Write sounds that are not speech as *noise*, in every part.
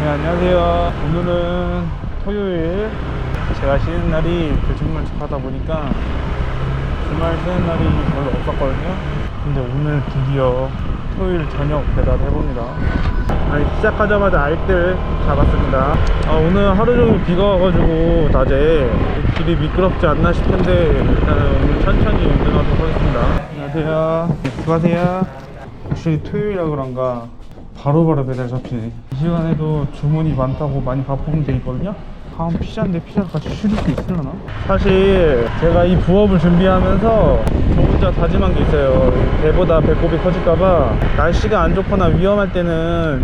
네, 안녕하세요. 오늘은 토요일. 제가 쉬는 날이 대중말 축하다 보니까 주말 쉬는 날이 별로 없었거든요. 근데 오늘 드디어 토요일 저녁 배달을 해봅니다. 아니, 시작하자마자 알뜰 잡았습니다. 아, 오늘 하루 종일 비가 와가지고 낮에 길이 미끄럽지 않나 싶은데 일단은 오늘 천천히 운전하도록 하겠습니다. 안녕하세요. 수고하세요. 확실히 토요일이라 그런가 바로바로 배달 잡히네. 이 시간에도 주문이 많다고 많이 바쁘면 돼 있거든요. 다음 피자인데 피자를 같이 실을 수 있으려나? 사실 제가 이 부업을 준비하면서 저 혼자 다짐한 게 있어요. 배보다 배꼽이 커질까봐 날씨가 안 좋거나 위험할 때는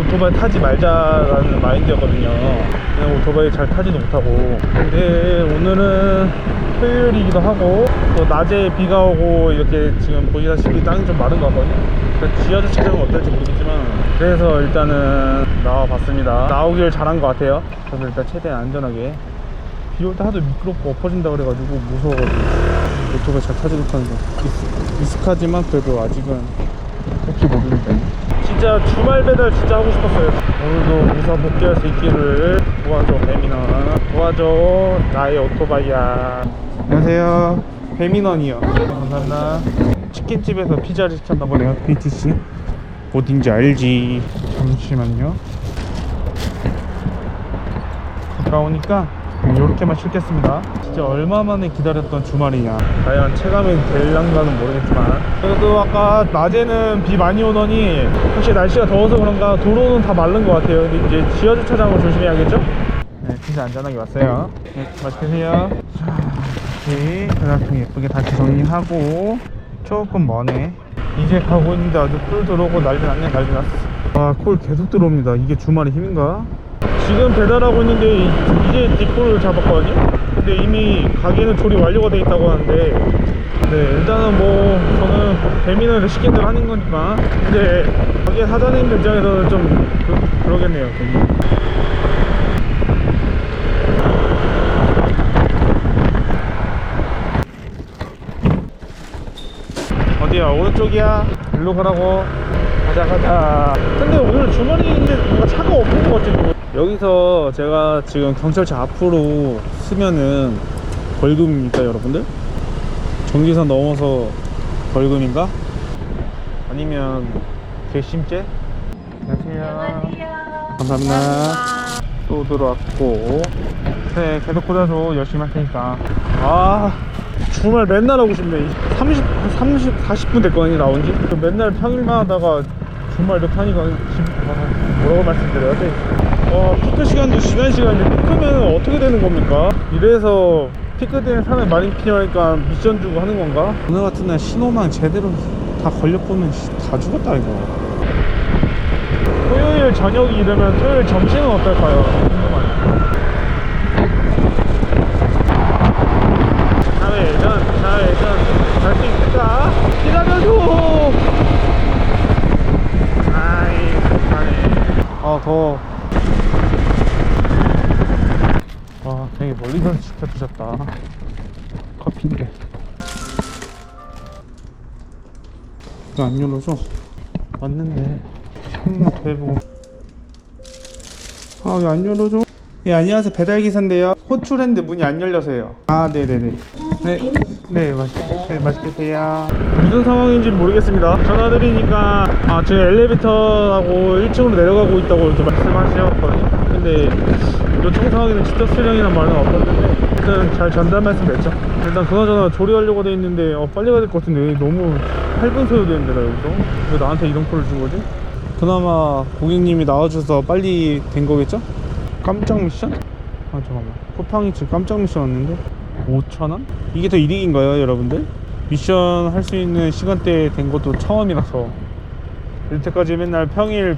오토바이 타지 말자라는 마인드였거든요. 그냥 오토바이 잘 타지도 못하고. 근데 오늘은 토요일이기도 하고 또 낮에 비가 오고 이렇게 지금 보시다시피 땅이 좀 마른 것 같거든요. 그래서 지하주 차량은 어떨지 모르겠지만 그래서 일단은 나와봤습니다. 나오길 잘한 것 같아요. 그래서 일단 최대한 안전하게. 비 올 때 하도 미끄럽고 엎어진다 그래가지고 무서워가지고 오토바이 잘 타지 못하는 거 익- 익숙하지만 그래도 아직은 혹시 모르니까 진짜 주말 배달 진짜 하고 싶었어요. 오늘도 무사 복귀할 수 있기를 도와줘 배민원. 도와줘 나의 오토바이야. 안녕하세요. 배민원이요. 감사합니다. 치킨집에서 피자를 시켰나 보네요. PTC 어딘지 알지. 잠시만요. 가까우니까 이렇게만 싣겠습니다. 진짜 얼마 만에 기다렸던 주말이냐. 과연 체감이 될랑가는 모르겠지만. 그래도 아까 낮에는 비 많이 오더니 혹시 날씨가 더워서 그런가 도로는 다 마른 것 같아요. 근데 이제 지하주차장을 조심해야겠죠? 네 진짜 안전하게 왔어요. 네 맛있게 드세요 자 다시 배달통 예쁘게 다시 정리하고 조금 머네. 이제 가고 있는데 아주 꿀 들어오고 난리 났네 난리 났어. 아콜 계속 들어옵니다. 이게 주말의 힘인가? 지금 배달하고 있는데 이- 이제 뒷골을 잡았거든요? 근데 이미 가게는 조리 완료가 돼 있다고 하는데 네 일단은 뭐 저는 배민원을 시킨 대로 하는 거니까. 근데 가게 사장님들 입장에서는 좀 그, 그러겠네요 좀. 어디야? 오른쪽이야? 일로 가라고 가자 가자. 근데 오늘 주말인데 뭔가 차가 없는 것 같지 여기서 제가 지금 경찰차 앞으로 쓰면은 벌금입니까 여러분들? 정지선 넘어서 벌금인가? 아니면 괘씸죄? 안녕하세요. 감사합니다. 또 들어왔고. 네 계속 꽂아줘 열심히 할 테니까. 아 주말 맨날 하고 싶네 30, 30, 40분 됐거든요 나온 지 맨날 평일만 하다가 주말 이렇게 하니까 집, 아, 뭐라고 말씀드려야 돼 와, 피크 시간도 지난 시간인데 피크면 어떻게 되는 겁니까? 이래서 피크 때는 사람이 많이 필요하니까 미션 주고 하는 건가? 오늘 같은 날 신호만 제대로 다 걸려보면 씨, 다 죽었다 이거 토요일 저녁이 이르면 토요일 점심은 어떨까요? 안 열어줘? 왔는데 한번더 해보고 아 왜 안 열어줘? 예 안녕하세요 배달기사인데요 호출했는데 문이 안 열려서요 아 네네네 네, 네, 맛있, 네, 맛있게 드세요. 무슨 상황인지 모르겠습니다. 전화드리니까, 아, 지금 엘리베이터하고 1층으로 내려가고 있다고 이렇게 말씀하셨거든요. 근데, 요청 상황에는 직접 수령이란 말은 없었는데, 일단 잘 전달 말씀 됐죠. 일단 그나저나 조리하려고 돼 있는데, 어, 빨리 가야 될 것 같은데, 너무 8분 소요되는데, 나 여기서? 왜 나한테 이동표를 준 거지? 그나마 고객님이 나와주셔서 빨리 된 거겠죠? 깜짝 미션? 아 잠깐만 쿠팡이 지금 깜짝 미션 왔는데 5천원? 이게 더 이득인가요 여러분들? 미션 할 수 있는 시간대에 된 것도 처음이라서 이때까지 맨날 평일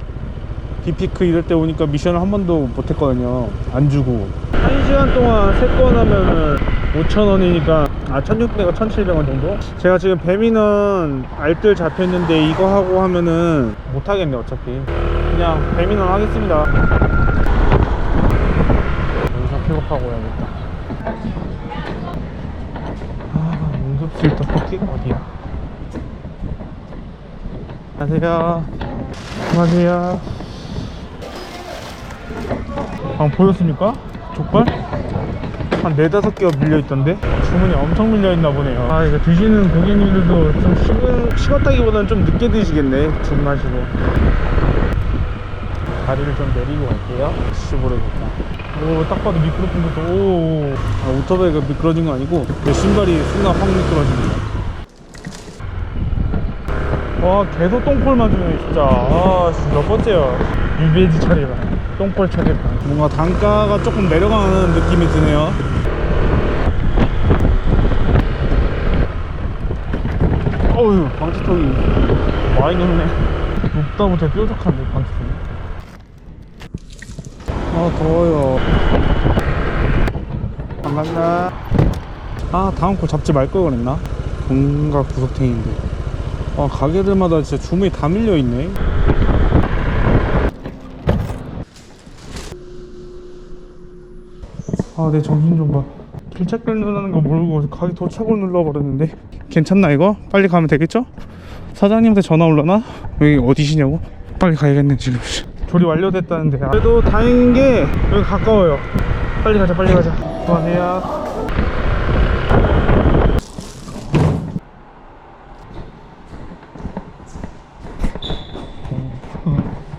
비피크 이럴 때 오니까 미션을 한 번도 못 했거든요 안 주고 1시간 동안 3건 하면은 5천원이니까 아 1600원 1700원 정도? 제가 지금 배민원 알뜰 잡혔는데 이거 하고 하면은 못 하겠네 어차피 그냥 배민원 하겠습니다 여기서 픽업하고 해야겠다 아, 응급실 떡볶이가 어디야? 안녕하세요. 안녕하세요. 방금 보였습니까? 족발? 한 네다섯 개가 밀려있던데? 주문이 엄청 밀려있나 보네요 아 이거 드시는 고객님들도 좀 식은, 식었다기보다는 좀 늦게 드시겠네 주문하시고 다리를 좀 내리고 갈게요 혹시 모르니까 오딱 봐도 미끄럽은 것도 오 아, 오토바이가 미끄러진 거 아니고 내 신발이 순간 확 미끄러집니다 와 계속 똥콜만 주네 진짜. 아몇 번째야. 유배지 처리반 똥콜 처리반 뭔가 단가가 조금 내려가는 느낌이 드네요. 어휴. 방지턱이. 많이 높네. 높다부터 뾰족한데 방지턱이. 아 더워요. 반갑나 아 다음 거 잡지 말 걸 그랬나? 뭔가 구석탱인데 아 가게들마다 진짜 주문이 다 밀려있네 아 내 정신 좀봐 길찾기를 누르는 거 모르고 가게 도착을 눌러버렸는데 괜찮나 이거? 빨리 가면 되겠죠? 사장님한테 전화 올라나? 여기 어디시냐고? 빨리 가야겠네 지금 조리 완료됐다는데 그래도 다행인 게 여기 가까워요 빨리 가자 빨리 가자 안녕하세요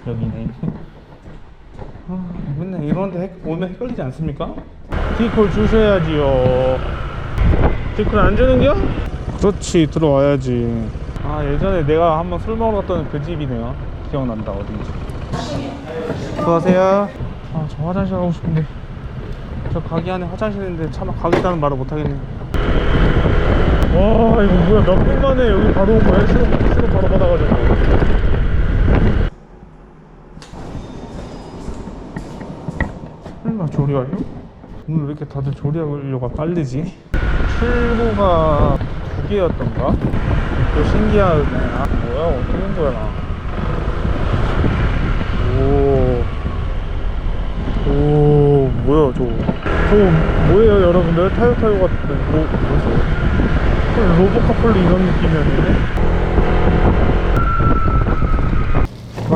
여기네 아, 헷- 오면 헷갈리지 않습니까? 티콜 주셔야지요. 티콜 안 주는겨? 그렇지 들어와야지. 아 예전에 내가 한번 술 먹으러 갔던 그 집이네요. 기억난다 어딘지. 수고하세요. 아 저 화장실 가고 싶은데. 저 가게 안에 화장실 있는데 차마 가겠다는 말을 못하겠네. 와 이거 뭐야. 몇 분 만에 여기 바로 온 거야? 신호 바로 받아가지고 설마 조리 완료? 오늘 왜 이렇게 다들 조리 완료가 빠르지? 출고가 두 개였던가? 또 신기하네 아 뭐야 어떻게 된 거야 나 오. 오 뭐야 저거 저거 뭐예요 여러분들 타요 타요 같은 뭐 뭐지 로보카폴리 이런 느낌이었는데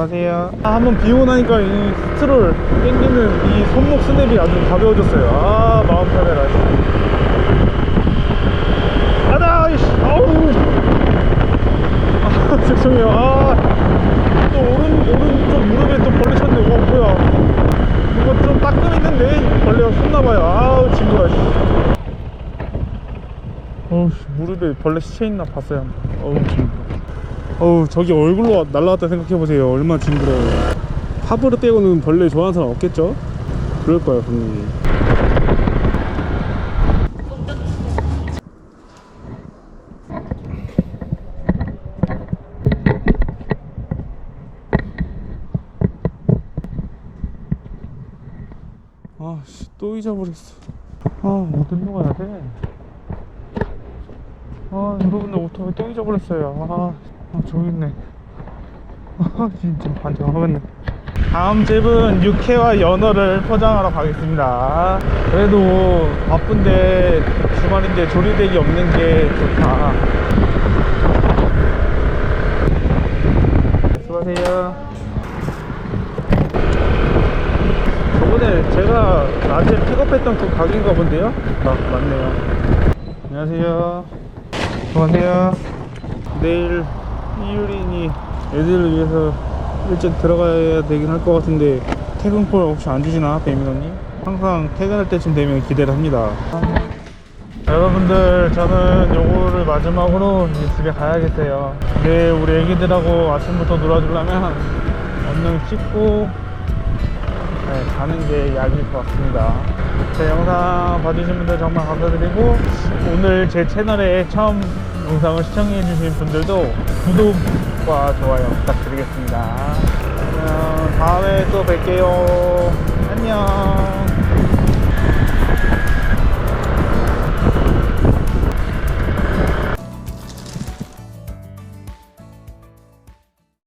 안녕하세요. 아, 한번 비 오고 나니까 이 스트롤 땡기는 이 손목 스냅이 아주 가벼워졌어요. 아 마음 편해라. 아다 이씨. 아우. 아 *laughs* 죄송해요. 아또 오른 오른쪽 무릎에 또 벌레 쳤네. 와 뭐야. 이거 좀 따끔 했는데 벌레가 쏟나봐요. 아우 씨. 어우 씨, 무릎에 벌레 시체 있나 봤어요 어우 징그러 어우 저기 얼굴로 날라왔다 생각해보세요. 얼마나 징그러워요. 파브르 빼고는 벌레 좋아하는 사람 없겠죠? 그럴 거야 분명히. 아씨 또 잊어버렸어. 아 어디로 가야 돼? 아 여러분들 오토바이 또 잊어버렸어요. 아, 아 있네 아 진짜 반장하겠네. 다음 집은 육회와 연어를 포장하러 가겠습니다. 그래도 바쁜데 주말인데 조리대기 없는 게 좋다. 수고하세요. 저번에 제가 낮에 픽업했던 그 가게인가 본데요? 아 맞네요. 안녕하세요. 안녕하세요. 내일 이유린이 애들을 위해서 일찍 들어가야 되긴 할 것 같은데 퇴근콜 혹시 안 주시나 배민호님? 항상 퇴근할 때쯤 되면 기대를 합니다 여러분들 저는 요거를 마지막으로 이제 집에 가야겠어요 내일 우리 애기들하고 아침부터 놀아주려면 얼른 씻고 네, 가는 게 약일 것 같습니다. 제 영상 봐주신 분들 정말 감사드리고 오늘 제 채널에 처음 영상을 시청해주신 분들도 구독과 좋아요 부탁드리겠습니다. 다음에 또 뵐게요. 안녕.